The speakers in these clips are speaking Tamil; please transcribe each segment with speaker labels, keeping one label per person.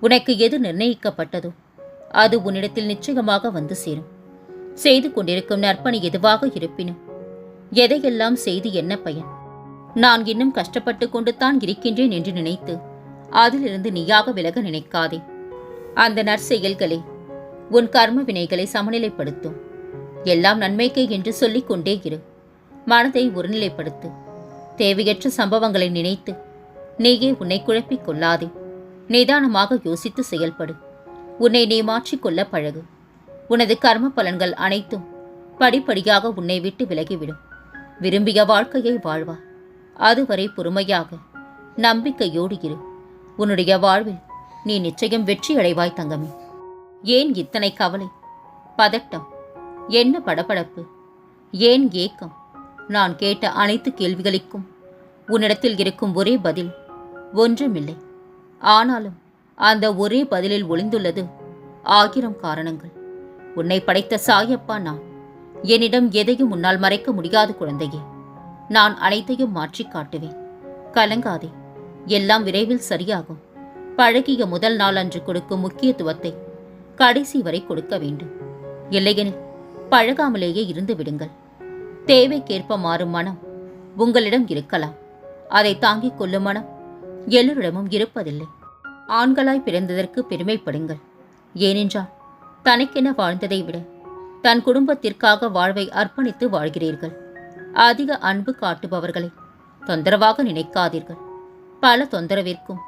Speaker 1: உனக்கு எது நிர்ணயிக்கப்பட்டதோ அது உன்னிடத்தில் நிச்சயமாக வந்து சேரும். செய்து கொண்டிருக்கும் நற்பணி எதுவாக இருப்பினும் எதையெல்லாம் செய்து என்ன பயன்? நான் இன்னும் கஷ்டப்பட்டு கொண்டுதான் இருக்கின்றேன் என்று நினைத்து அதிலிருந்து நீயாக விலக நினைக்காதே. அந்த நற்செயல்களே உன் கர்ம வினைகளை சமநிலைப்படுத்தும். எல்லாம் நன்மைக்கு என்று சொல்லிக் கொண்டே இரு. மனதை ஒருநிலைப்படுத்து. தேவையற்ற சம்பவங்களை நினைத்து நீயே உன்னை குழப்பிக் கொள்ளாதே. நிதானமாக யோசித்து செயல்படு. உன்னை நீ மாற்றிக்கொள்ள பழகு. உனது கர்ம பலன்கள் அனைத்தும் படிப்படியாக உன்னை விட்டு விலகிவிடும். விரும்பிய வாழ்க்கையை வாழ்வா. அதுவரை பொறுமையாக நம்பிக்கையோடு இரு. உன்னுடைய வாழ்வில் நீ நிச்சயம் வெற்றி அடைவாய் தங்கமே. ஏன் இத்தனை கவலை? பதட்டம். என்ன படபடப்பு? ஏன் ஏக்கம்? நான் கேட்ட அனைத்து கேள்விகளுக்கும் உன்னிடத்தில் இருக்கும் ஒரே பதில் ஒன்றுமில்லை. ஆனாலும் அந்த ஒரே பதிலில் ஒளிந்துள்ளது. ஆயிரம் காரணங்கள். உன்னை படைத்த சாயப்பா நான். என்னிடம் எதையும் உன்னால் மறைக்க முடியாது குழந்தையே. நான் அனைத்தையும் மாற்றி காட்டுவேன். கலங்காதே. எல்லாம் விரைவில் சரியாகும். பழகிய முதல் நாள் அன்று கொடுக்கும் முக்கியத்துவத்தை கடைசி வரை கொடுக்க வேண்டும். இல்லையெனில் பழகாமலேயே இருந்து விடுங்கள். தேவைக்கேற்ப மாறும் மனம் உங்களிடம் இருக்கலாம். அதை தாங்கிக் கொள்ளும் மனம் எல்லோரிடமும் இருப்பதில்லை. ஆண்களாய் பிறந்ததற்கு பெருமைப்படுங்கள். ஏனென்றால் தனக்கென வாழ்ந்ததை விட தன் குடும்பத்திற்காக வாழ்வை அர்ப்பணித்து வாழ்கிறீர்கள். அதிக அன்பு காட்டுபவர்களை தொந்தரவாக நினைக்காதீர்கள். பல தொந்தரவிற்கும்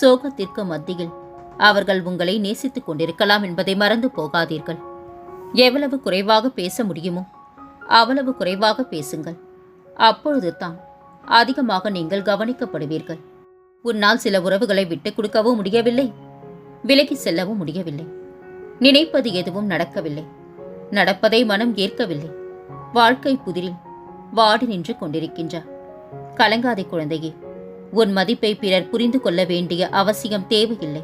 Speaker 1: சோகத்திற்கும் மத்தியில் அவர்கள் உங்களை நேசித்துக் கொண்டிருக்கலாம் என்பதை மறந்து போகாதீர்கள். எவ்வளவு குறைவாக பேச முடியுமோ அவ்வளவு குறைவாக பேசுங்கள். அப்பொழுது தான் அதிகமாக நீங்கள் கவனிக்கப்படுவீர்கள். உன்னால் சில உறவுகளை விட்டு கொடுக்கவும் முடியவில்லை. விலகி செல்லவும் முடியவில்லை. நினைப்பது எதுவும் நடக்கவில்லை. நடப்பதை மனம் ஏற்கவில்லை. வாழ்க்கை புதிரில் வாடி நின்று கொண்டிருக்கின்றார். கலங்காதே குழந்தையே உன் மதிப்பை பிறர் புரிந்து கொள்ள வேண்டிய அவசியம் தேவையில்லை.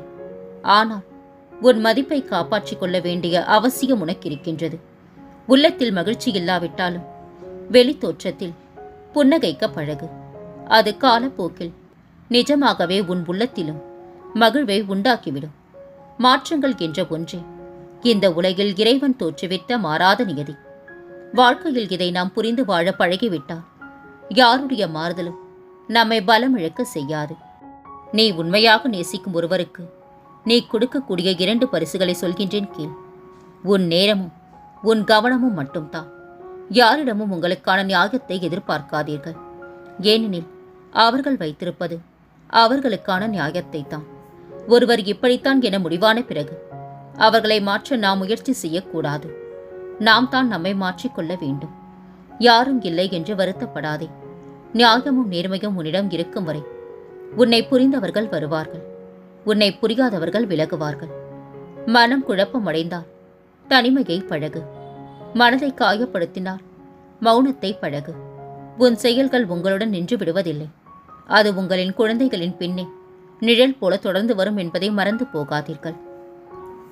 Speaker 1: ஆனால் உன் மதிப்பை காப்பாற்றிக் கொள்ள வேண்டிய அவசியம் உனக்கிருக்கின்றது உள்ளத்தில் மகிழ்ச்சி இல்லாவிட்டாலும் வெளித்தோற்றத்தில் புன்னகைக்க பழகு. அது காலப்போக்கில் நிஜமாகவே உன் உள்ளத்திலும் மகிழ்வை உண்டாக்கிவிடும். மாற்றங்கள் என்ற ஒன்றே. இந்த உலகில் இறைவன் தோற்றுவித்த மாறாத நியதி. வாழ்க்கையில் இதை நாம் புரிந்து வாழ பழகிவிட்டால் யாருடைய மாறுதலும் நம்மை பலம் செய்யாது. நீ உண்மையாக நேசிக்கும் ஒருவருக்கு நீ கொடுக்கக்கூடிய இரண்டு பரிசுகளை சொல்கின்றேன் கீழ் உன் நேரமும் உன் கவனமும் மட்டும்தான். யாரிடமும் உங்களுக்கான நியாயத்தை எதிர்பார்க்காதீர்கள். ஏனெனில் அவர்கள் வைத்திருப்பது அவர்களுக்கான நியாயத்தை தான் ஒருவர் இப்படித்தான் என முடிவான பிறகு அவர்களை மாற்ற நாம் முயற்சி செய்யக்கூடாது. நாம் தான் நம்மை மாற்றிக்கொள்ள வேண்டும். யாரும் இல்லை என்று வருத்தப்படாதே. நியாயமும் நேர்மையும் உன்னிடம் இருக்கும் வரை உன்னை புரிந்தவர்கள் வருவார்கள். உன்னை புரியாதவர்கள் விலகுவார்கள். மனம் குழப்பமடைந்தால் தனிமையை பழகு. மனதை காயப்படுத்தினால் மௌனத்தை பழகு. உன் செயல்கள் உங்களுடன் நின்று விடுவதில்லை. அது உங்களின் குழந்தைகளின் பின்னே. நிழல் போல தொடர்ந்து வரும் என்பதை மறந்து போகாதீர்கள்.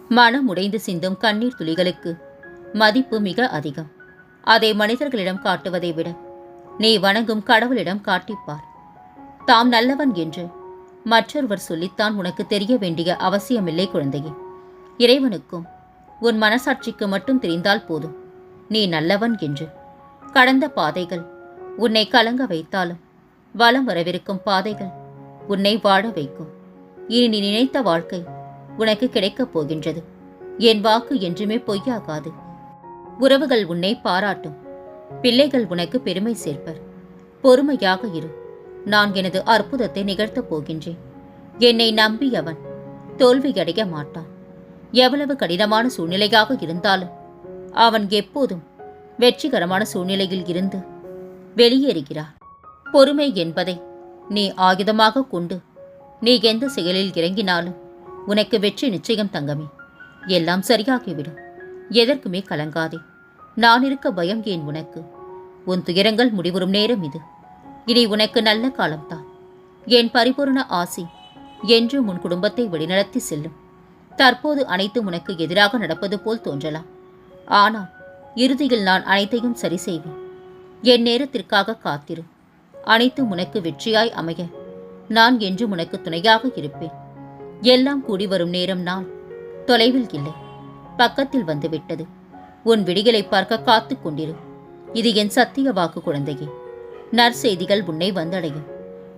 Speaker 1: மனம் உடைந்து சிந்தும் கண்ணீர் துளிகளுக்கு மதிப்பு மிக அதிகம். அதை மனிதர்களிடம் காட்டுவதை விட நீ வணங்கும் கடவுளிடம் காட்டிப்பார். தாம் நல்லவன் என்று மற்றொருவர் சொல்லித்தான் உனக்கு தெரிய வேண்டிய அவசியமில்லை குழந்தையே. இறைவனுக்கும் உன் மனசாட்சிக்கு மட்டும் தெரிந்தால் போதும். நீ நல்லவன் என்று கடந்த பாதைகள் உன்னை கலங்க வைத்தாலும் வலம் வரவிருக்கும் பாதைகள் உன்னை வாழ வைக்கும். இனி நீ நினைத்த வாழ்க்கை உனக்கு கிடைக்கப் போகின்றது. என் வாக்கு என்றுமே பொய்யாகாது. உறவுகள் உன்னை பாராட்டும். பிள்ளைகள் உனக்கு பெருமை சேர்ப்பர். பொறுமையாக இரு. நான் எனது அற்புதத்தை நிகழ்த்தப் போகின்றேன். என்னை நம்பியவன் தோல்வியடைய மாட்டான். எவ்வளவு கடினமான சூழ்நிலையாக இருந்தாலும் அவன் எப்போதும் வெற்றிகரமான சூழ்நிலையில் இருந்து வெளியேறுகிறார் பொறுமை என்பதை நீ ஆயுதமாக கொண்டு நீ எந்த செயலில் இறங்கினாலும் உனக்கு வெற்றி நிச்சயம் தங்கமே. எல்லாம் சரியாகிவிடும். எதற்குமே கலங்காதே. நான் இருக்க பயம் ஏன் உனக்கு? உன் துயரங்கள் முடிவுறும் நேரம் இது. இனி உனக்கு நல்ல காலம்தான். என் பரிபூரண ஆசி என்றும் உன் குடும்பத்தை வழிநடத்தி செல்லும். தற்போது அனைத்தும் உனக்கு எதிராக நடப்பது போல் தோன்றலாம். ஆனால் இறுதியில் நான் அனைத்தையும் சரி செய்வேன். என் நேரத்திற்காக காத்திரு. அனைத்தும் உனக்கு வெற்றியாய் அமைய. நான் என்று உனக்கு துணையாக இருப்பேன். எல்லாம் கூடி வரும் நேரம் நான் தொலைவில் இல்லை. பக்கத்தில் வந்துவிட்டது உன் விடிகளை பார்க்க காத்துக் கொண்டிரு. இது என் சத்திய வாக்கு குழந்தையே. நற்செய்திகள் உன்னை வந்தடையும்.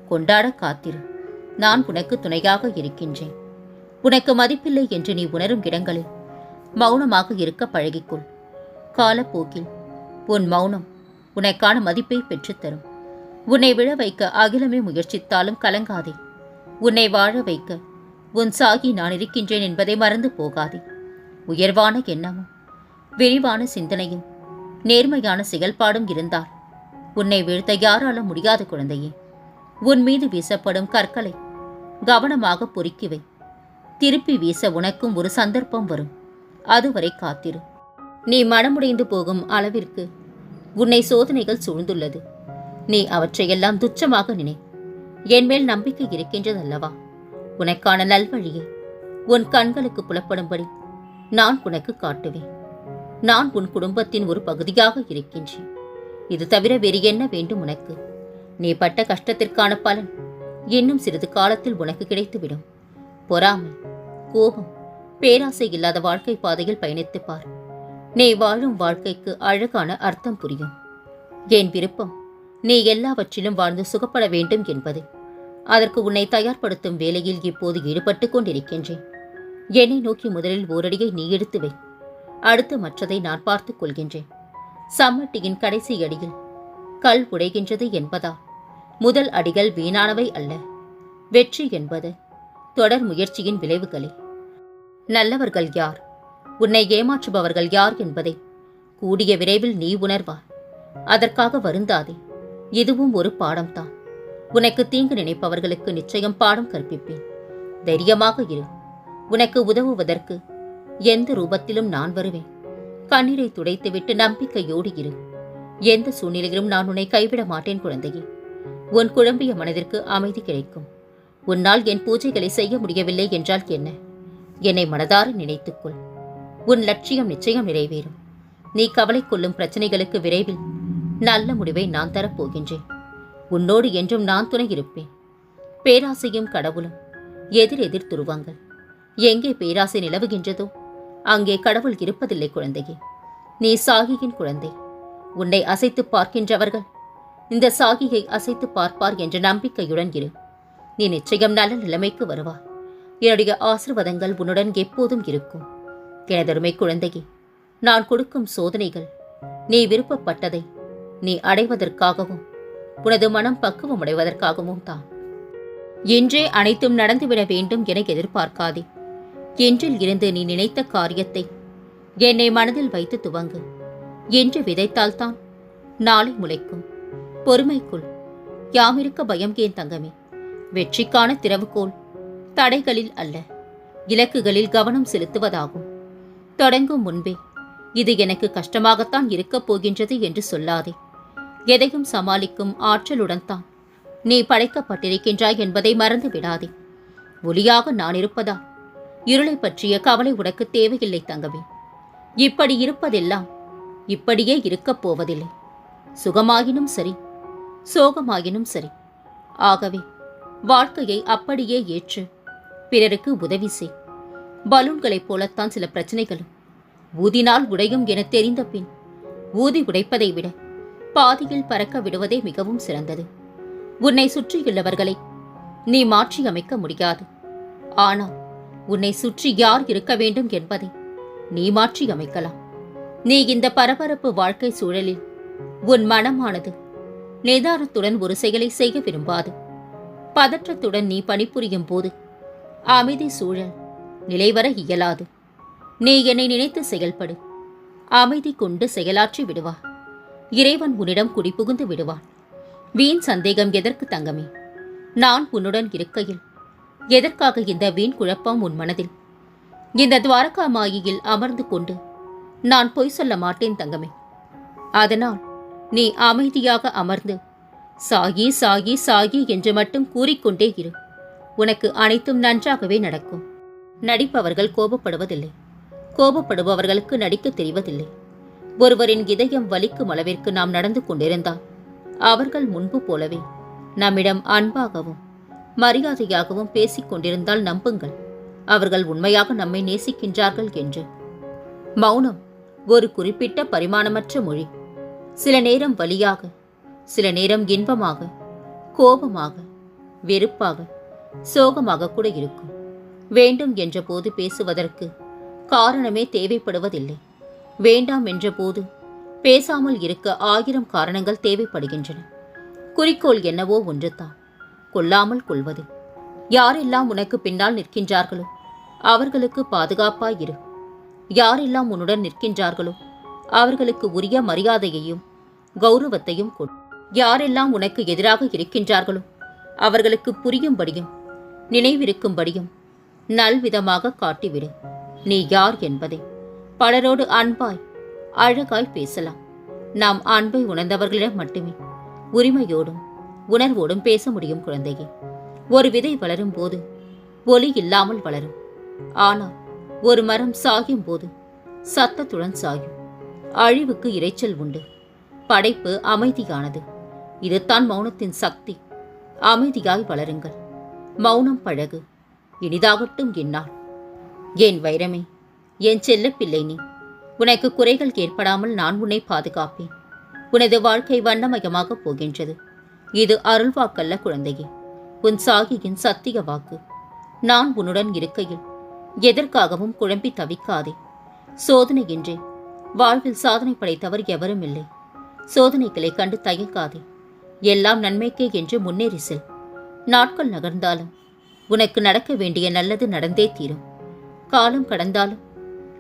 Speaker 1: கொண்டாட காத்திரு. நான் உனக்கு துணையாக இருக்கின்றேன். உனக்கு மதிப்பில்லை என்று நீ உணரும் இடங்களில் மௌனமாக இருக்க பழகிக்கொள். காலப்போக்கில் உன் மௌனம் உனக்கான மதிப்பை பெற்றுத்தரும். உன்னை விழ வைக்க அகிலமே முயற்சித்தாலும் கலங்காதே. உன்னை வாழ வைக்க உன் சாகி நான் இருக்கின்றேன் என்பதை மறந்து போகாதே. உயர்வான எண்ணமும் விரிவான சிந்தனையும் நேர்மையான செயல்பாடும் இருந்தால் உன்னை வீழ்த்த யாராலும் முடியாத குழந்தையே. உன் மீது வீசப்படும் கற்களை கவனமாக பொறுக்கிவை. திருப்பி வீச உனக்கும் ஒரு சந்தர்ப்பம் வரும். அதுவரை காத்திரு. நீ மனமுடைந்து போகும் அளவிற்கு உன்னை சோதனைகள் சூழ்ந்துள்ளது. நீ அவற்றையெல்லாம் துச்சமாக நினை. என் மேல் நம்பிக்கை இருக்கின்றதல்லவா? உனக்கான நல்வழியை. உன் கண்களுக்கு புலப்படும்படி நான் உனக்கு காட்டுவேன். நான் உன் குடும்பத்தின் ஒரு பகுதியாக இருக்கின்றேன். இது தவிர வேறு என்ன வேண்டும் உனக்கு? நீ பட்ட கஷ்டத்திற்கான பலன் இன்னும் சிறிது காலத்தில் உனக்கு கிடைத்துவிடும். பொறாமை கோபம் பேராசை இல்லாத வாழ்க்கை பாதையில் பயணித்து பார். நீ வாழும் வாழ்க்கைக்கு அழகான அர்த்தம் புரியும். என் விருப்பம் நீ எல்லாவற்றிலும் வாழ்ந்து சுகப்பட வேண்டும் என்பது. அதற்கு உன்னை தயார்படுத்தும் வேலையில் இப்போது ஈடுபட்டு கொண்டிருக்கின்றேன். என்னை நோக்கி முதலில் ஓரடியை நீ எடுத்து வை. அடுத்து மற்றதை நான் பார்த்துக் கொள்கின்றேன். சம்மட்டியின் கடைசி அடியில் கல் உடைகின்றது என்பதா? முதல் அடிகள் வீணானவை அல்ல. வெற்றி என்பது தொடர் முயற்சியின் விளைவுகளே. நல்லவர்கள் யார்? உன்னை ஏமாற்றுபவர்கள் யார் என்பதை கூடிய விரைவில் நீ உணர்வார் அதற்காக வருந்தாதே. இதுவும் ஒரு பாடம்தான். உனக்கு தீங்கு நினைப்பவர்களுக்கு நிச்சயம் பாடம் கற்பிப்பேன். தைரியமாக இரு. உனக்கு உதவுவதற்கு எந்த ரூபத்திலும் நான் வருவேன். கண்ணீரை துடைத்துவிட்டு நம்பிக்கையோடு இரு. எந்த சூழ்நிலையிலும் நான் உன்னை கைவிட மாட்டேன் குழந்தையே. உன் குழம்பிய மனதிற்கு அமைதி கிடைக்கும். உன்னால் என் பூஜைகளை செய்ய முடியவில்லை என்றால் என்ன? என்னை மனதார நினைத்துக்கொள். உன் லட்சியம் நிச்சயம் நிறைவேறும். நீ கவலை கொள்ளும் பிரச்சனைகளுக்கு விரைவில் நல்ல முடிவை நான் தரப்போகின்றேன். உன்னோடு என்றும் நான் துணை இருப்பேன். பேராசையும் கடவுளும் எதிர் எதிர் துருவங்கள். எங்கே பேராசை நிலவுகின்றதோ அங்கே கடவுள் இருப்பதில்லை குழந்தையே. நீ சாகியின் குழந்தை. உன்னை அசைத்து பார்க்கின்றவர்கள் இந்த சாகியை அசைத்து பார்ப்பார் என்ற நம்பிக்கையுடன் இரு. நீ நிச்சயம் நல்ல நிலைமைக்கு வருவாய் என்னுடைய ஆசிர்வாதங்கள் உன்னுடன் எப்போதும் இருக்கும். எனதருமை குழந்தையே நான் கொடுக்கும் சோதனைகள் நீ விருப்பப்பட்டதை நீ அடைவதற்காகவும் உனது மனம் பக்குவம் அடைவதற்காகவும் தான். என்றே அனைத்தும் நடந்துவிட வேண்டும் என எதிர்பார்க்காதே. என்றில் இருந்து நீ நினைத்த காரியத்தை என்னை மனதில் வைத்து துவங்கு. என்று விதைத்தால்தான் நாளை முளைக்கும். பொறுமைக்குள் யாமிருக்க பயம் ஏன் தங்கமே? வெற்றிக்கான திறவுகோள் தடைகளில் அல்ல இலக்குகளில் கவனம் செலுத்துவதாகும். தொடங்கும் முன்பே இது எனக்கு கஷ்டமாகத்தான் இருக்கப் போகின்றது என்று சொல்லாதே. எதையும் சமாளிக்கும் ஆற்றலுடன் தான். நீ படைக்கப்பட்டிருக்கின்றாய் என்பதை மறந்து விடாதே. ஒளியாக நான் இருப்பதா? இருளை பற்றிய கவலை உனக்கு தேவையில்லை தங்கவே இப்படி இருப்பதெல்லாம் இப்படியே இருக்கப் போவதில்லை. சுகமாயினும் சரி சோகமாயினும் சரி. ஆகவே வாழ்க்கையை அப்படியே ஏற்று பிறருக்கு உதவி செய். பலூன்களைப் போலத்தான் சில பிரச்சனைகளும். ஊதினால் உடையும் என தெரிந்த பின் ஊதி உடைப்பதை விட பாதியில் பறக்க விடுவதே மிகவும் சிறந்தது. உன்னை சுற்றியுள்ளவர்களை நீ மாற்றியமைக்க முடியாது. ஆனால் உன்னை சுற்றி யார் இருக்க வேண்டும் என்பதை நீ மாற்றியமைக்கலாம் நீ இந்த பரபரப்பு வாழ்க்கை சூழலில் உன் மனமானது நிதானத்துடன் ஒரு செயலை செய்ய விரும்பாது. பதற்றத்துடன் நீ பணிபுரியும் போது அமைதி சூழல் நிலைவர இயலாது. நீ என்னை நினைத்து செயல்படு. அமைதி கொண்டு செயலாற்றி விடுவார் இறைவன் உன்னிடம் குடிபுகுந்து விடுவான். வீண் சந்தேகம் எதற்கு தங்கமே? நான் உன்னுடன் இருக்கையில். எதற்காக இந்த வீண் குழப்பம் உன் மனதில்? இந்த துவாரகா மாயியில் அமர்ந்து கொண்டு நான் பொய் சொல்ல மாட்டேன் தங்கமே. அதனால் நீ அமைதியாக அமர்ந்து சாகி சாகி சாகி என்று மட்டும் கூறிக்கொண்டே இரு. உனக்கு அனைத்தும் நன்றாகவே நடக்கும். நடிப்பவர்கள் கோபப்படுவதில்லை. கோபப்படுபவர்களுக்கு நடிக்க தெரிவதில்லை. ஒருவரின் இதயம் வலிக்கும் அளவிற்கு நாம் நடந்து கொண்டிருந்தால் அவர்கள் முன்பு போலவே நம்மிடம் அன்பாகவும் மரியாதையாகவும் பேசிக் கொண்டிருந்தால் நம்புங்கள் அவர்கள் உண்மையாக நம்மை நேசிக்கின்றார்கள் என்று. மௌனம் ஒரு குறிப்பிட்ட பரிமாணமற்ற மொழி. சில நேரம் வலியாக சில நேரம் இன்பமாக கோபமாக வெறுப்பாக சோகமாக கூட இருக்கும். வேண்டும் என்ற போது பேசுவதற்கு காரணமே தேவைப்படுவதில்லை. வேண்டாம் என்ற போது பேசாமல் இருக்க ஆயிரம் காரணங்கள் தேவைப்படுகின்றன. குறிக்கோள் என்னவோ ஒன்றுதான் கொல்லாமல் கொள்வது. யாரெல்லாம் உனக்கு பின்னால் நிற்கின்றார்களோ அவர்களுக்கு பாதுகாப்பாய் இரு. யாரெல்லாம் உன்னுடன் நிற்கின்றார்களோ அவர்களுக்கு உரிய மரியாதையையும் கௌரவத்தையும் கொடு. யாரெல்லாம் உனக்கு எதிராக இருக்கின்றார்களோ அவர்களுக்கு புரியும்படியும் நினைவிருக்கும்படியும் நல்விதமாக காட்டிவிடு. நீ யார் என்பதை பலரோடு அன்பாய் அழகாய் பேசலாம். நாம் அன்பை உணர்ந்தவர்களிடம் மட்டுமே உரிமையோடும் உணர்வோடும் பேச முடியும் குழந்தையே. ஒரு விதை வளரும் போது ஒலி இல்லாமல் வளரும். ஆனால் ஒரு மரம் சாயும் போது சத்தத்துடன் சாயும். அழிவுக்கு இரைச்சல் உண்டு. படைப்பு அமைதியானது. இதுதான் மௌனத்தின் சக்தி. அமைதியாய் வளருங்கள். மௌனம் பழகு. இனிதாகட்டும் என்னால் ஏன் வைரமே என் செல்ல பிள்ளை நீ உனக்கு குறைகள் ஏற்படாமல் நான் உன்னை பாதுகாப்பேன். உனது வாழ்க்கை வண்ணமயமாக போகின்றது. இது அருள்வாக்கல்ல குழந்தையே உன் சாகியின் சத்திய வாக்கு. நான் உன்னுடன் இருக்கையில் எதற்காகவும் குழம்பி தவிக்காதே. சோதனையின்றி வாழ்வில் சாதனை படைத்தவர் எவரும் இல்லை. சோதனைகளை கண்டு தயக்காதே எல்லாம் நன்மைக்கே என்று முன்னேறி செல். நாட்கள் நகர்ந்தாலும் உனக்கு நடக்க வேண்டிய நல்லது நடந்தே தீரும். காலம் கடந்தாலும்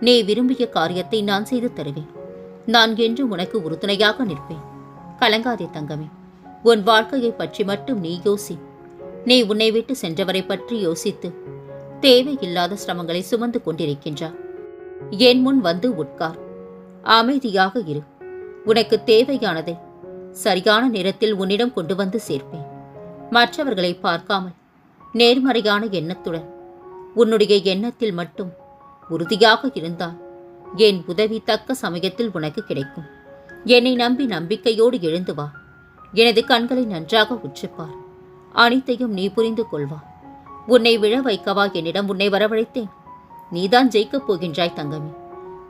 Speaker 1: நீ விரும்பிய காரியத்தை நான் செய்து தருவேன். நான் என்று உனக்கு உறுதுணையாக நிற்பேன். கலங்காதே தங்கமே. உன் வாழ்க்கையை பற்றி மட்டும் நீ யோசி. நீ உன்னை விட்டு சென்றவரை பற்றி யோசித்து தேவையில்லாத சிரமங்களை சுமந்து கொண்டிருக்கின்றார் என் முன் வந்து உட்கார். அமைதியாக இரு. உனக்கு தேவையானதை சரியான நேரத்தில் உன்னிடம் கொண்டு வந்து சேர்ப்பேன். மற்றவர்களை பார்க்காமல் நேர்மறையான எண்ணத்துடன் உன்னுடைய எண்ணத்தில் மட்டும் உறுதியாக இருந்தால் என் உதவி தக்க சமயத்தில் உனக்கு கிடைக்கும். என்னை நம்பி நம்பிக்கையோடு எழுந்து வா. எனது கண்களை நன்றாக உற்றுப்பார். அனைத்தையும் நீ புரிந்து கொள்வா. உன்னை விழ வைக்கவா என்னிடம் உன்னை வரவழைத்தேன். நீதான் ஜெயிக்கப் போகின்றாய் தங்கமே.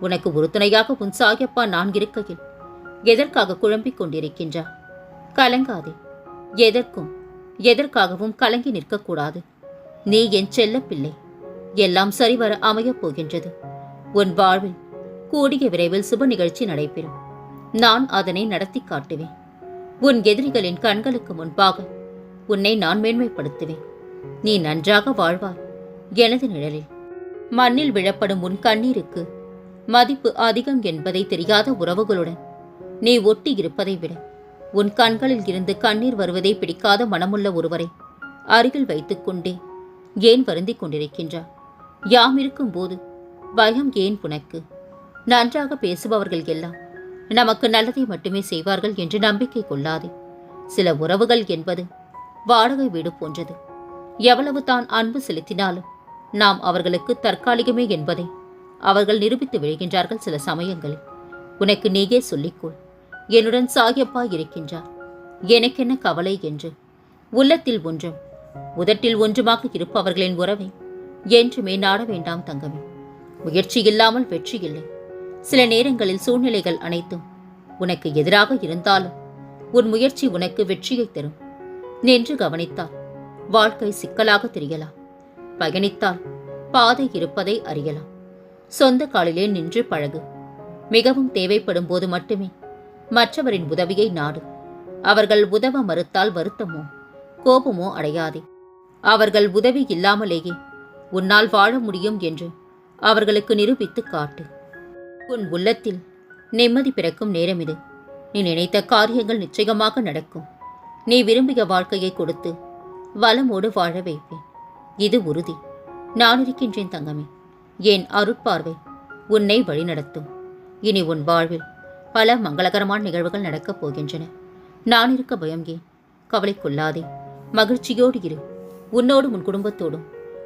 Speaker 1: உனக்கு உறுதுணையாக உன் சாயப்பா நான் இருக்கையில். எதற்காக குழம்பிக் கொண்டிருக்கின்றா? கலங்காதே. எதற்கும் எதற்காகவும் கலங்கி நிற்கக்கூடாது. நீ என் செல்ல பிள்ளை எல்லாம் சரிவர அமையப் போகின்றது. உன் வாழ்வில் கூடிய விரைவில் சுப நிகழ்ச்சி நடைபெறும். நான் அதனை நடத்தி காட்டுவேன். உன் எதிரிகளின் கண்களுக்கு முன்பாக உன்னை நான் மேன்மைப்படுத்துவேன். நீ நன்றாக வாழ்வாய் எனது நிழலில். மண்ணில் விழப்படும் உன் கண்ணீருக்கு மதிப்பு அதிகம் என்பதை தெரியாத உறவுகளுடன் நீ ஒட்டி இருப்பதை விட உன் கண்களில் இருந்து கண்ணீர் வருவதை பிடிக்காத மனமுள்ள ஒருவரை அருகில் வைத்துக்கொண்டே ஏன் வருந்திக் கொண்டிருக்கின்றார் யாம் இருக்கும்போது? பயம் ஏன் உனக்கு நன்றாக பேசுபவர்கள் எல்லாம் நமக்கு நல்லதை மட்டுமே செய்வார்கள் என்று நம்பிக்கை கொள்ளாதே. சில உறவுகள் என்பது வாடகை வீடு போன்றது. எவ்வளவு தான் அன்பு செலுத்தினாலும் நாம் அவர்களுக்கு தற்காலிகமே என்பதை அவர்கள் நிரூபித்து விழுகின்றார்கள் சில சமயங்களில். உனக்கு நீயே சொல்லிக்கொள். என்னுடன் சாகியப்பா இருக்கின்றார். எனக்கென்ன கவலை என்று. உள்ளத்தில் ஒன்றும் உதட்டில் ஒன்றுமாக இருப்பவர்களின் உறவை என்றுமே நாட வேண்டாம் தங்கமே. முயற்சி இல்லாமல் வெற்றி இல்லை. சில நேரங்களில் சூழ்நிலைகள் அனைத்தும் உனக்கு எதிராக இருந்தாலும் உன் முயற்சி உனக்கு வெற்றியை தரும். நின்று கவனித்தால் வாழ்க்கை சிக்கலாக தெரியலாம். பயணித்தால் பாதை இருப்பதை அறியலாம். சொந்த காலிலே நின்று பழகு. மிகவும் தேவைப்படும் போது மட்டுமே மற்றவரின் உதவியை நாடு. அவர்கள் உதவ மறுத்தால் வருத்தமோ கோபமோ அடையாதே. அவர்கள் உதவி இல்லாமலேயே உன்னால் வாழ முடியும் என்று அவர்களுக்கு நிரூபித்து காட்டு. உன் உள்ளத்தில் நிம்மதி பிறக்கும் நேரம் இது. நீ நினைத்த காரியங்கள் நிச்சயமாக நடக்கும். நீ விரும்பிய வாழ்க்கையை கொடுத்து வளமோடு வாழ வைப்பேன். இது உறுதி. நான் இருக்கின்றேன் தங்கமே. என் அருட்பார்வை உன்னை வழிநடத்தும். இனி உன் வாழ்வில் பல மங்களகரமான நிகழ்வுகள் நடக்கப் போகின்றன. நான் இருக்க பயம் ஏன் கவலைக்குள்ளாதே மகிழ்ச்சியோடு இரு. உன்னோடும் உன் குடும்பத்தோடும்